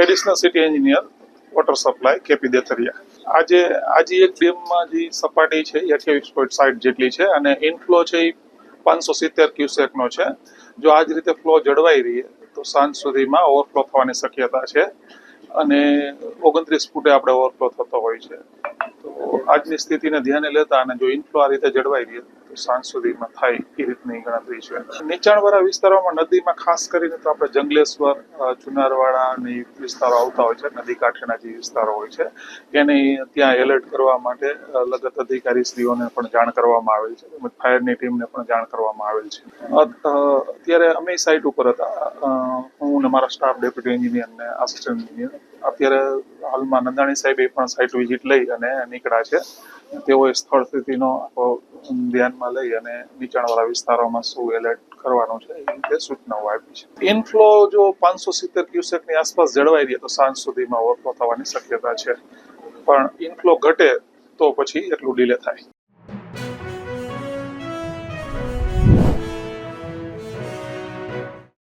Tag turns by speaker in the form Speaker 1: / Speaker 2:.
Speaker 1: Additional city engineer water supply K P Detharia. આજે આજે એક ડેમમાં જે સપાટી છે એ અઠ્યાવીસ પોઈન્ટ સાઠ જેટલી છે અને ઇનફ્લો છે એ પાંચસો સિત્તેર ક્યુસેકનો છે. જો આ જ રીતે ફ્લો જળવાઈ રહીએ, તો સાંજ સુધીમાં ઓવરફ્લો થવાની શક્યતા છે. અને ઓગણત્રીસ ફૂટે આપણે ઓવરફ્લો થતો હોય છે. તો આજની સ્થિતિને ધ્યાને લેતા અને જો ઇન્ફ્લો આ રીતે જળવાઈ રહે, તો સાંજ સુધીમાં થાય એ રીતની ગણતરી છે. નીચાણવાળા વિસ્તારોમાં નદીમાં ખાસ કરીને તો આપણે જંગલેશ્વર ચુનારવાડા અને વિસ્તારો આવતા હોય છે, નદી કાંઠેના જે વિસ્તારો હોય છે, એને ત્યાં એલર્ટ કરવા માટે લગત અધિકારીશ્રીઓને પણ જાણ કરવામાં આવેલ છે, તેમજ ફાયરની ટીમને પણ જાણ કરવામાં આવેલ છે. અત્યારે અમે સાઇટ ઉપર હતા. હું અમારા મારા સ્ટાફ ડેપ્યુટી એન્જિનિયર ને આસિસ્ટન્ટ એન્જિનિયર અત્યારે હાલમાં નંદાણી સાહેબ એ પણ સાઇટ વિઝિટ લઈ અને નીકળ્યા છે. તેઓએ સ્થળ સ્થિતિનો આખો ધ્યાનમાં લઈ અને નીચાણવાળા વિસ્તારોમાં શું એલર્ટ કરવાનું છે એ રીતે સૂચનાઓ આપી છે. ઇનફ્લો જો પાંચસો સિત્તેર ક્યુસેકની આસપાસ જળવાઈ રહે તો સાંજ સુધીમાં ઓવરફ્લો થવાની શક્યતા છે. પણ ઇનફ્લો ઘટે તો પછી એટલું ડીલે થાય.